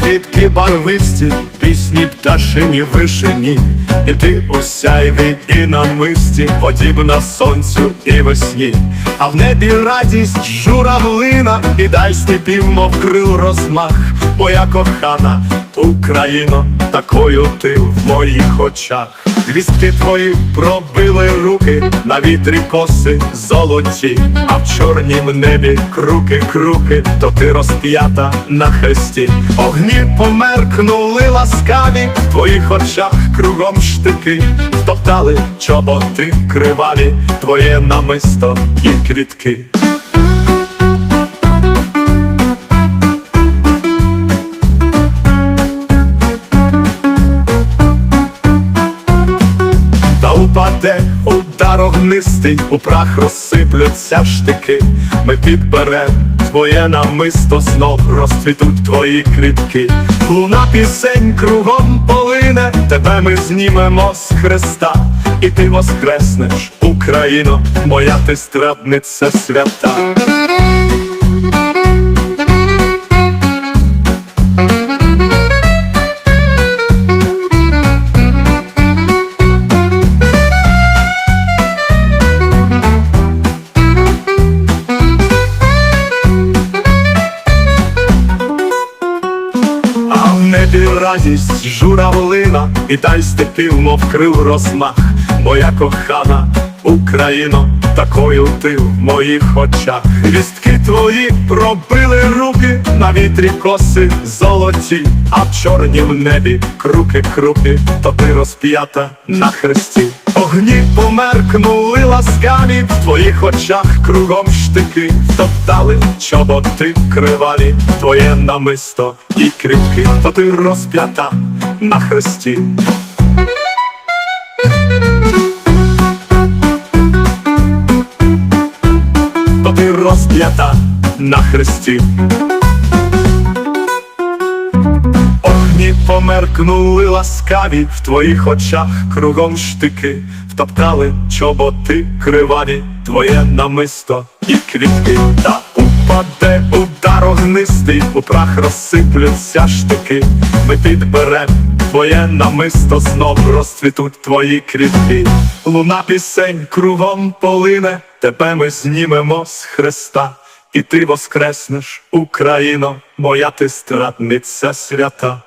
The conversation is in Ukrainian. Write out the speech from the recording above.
квітки барвисті, пісні пташині вишені, і ти у сяйві і намисті, подібна сонцю і весні, а в небі радість журавлина, і дай степів, мов крил розмах, моя кохана Україно, такою ти в моїх очах. Гвіздки твої пробили руки, на вітрі коси золоті, а в чорнім небі круки, круки, то ти розп'ята на хресті. Огні померкнули ласкаві, в твоїх очах кругом штики, топтали чоботи криваві, твоє намисто і квітки. Упаде удар огнистий, у прах розсиплються штики. Ми підберем твоє намисто, знов розцвітуть твої квітки. Луна пісень кругом полине, тебе ми знімемо з хреста, і ти воскреснеш, Україно, моя ти страдниця свята. Радість журавлина, і дай степів, мов крил розмах, моя кохана Україно, такою ти в моїх очах. Вістки твої пробили руки, на вітрі коси золоті, а в чорнім небі круки, круки, то ти розп'ята на хресті. Огні померкнули ласкаві, в твоїх очах кругом штики, втоптали чоботи криваві, твоє намисто і кріпки, то ти розп'ята на хресті. Розп'ята на хресті. Огні померкнули ласкаві, в твоїх очах кругом штики, втоптали чоботи криваві, твоє намисто і квітки, та упаде удар огнистий, у прах розсиплються штики. Ми підберем твоє намисто, знов розцвітуть твої квітки. Луна пісень кругом полине, тебе ми знімемо з хреста. І ти воскреснеш, Україно, моя ти страдниця свята.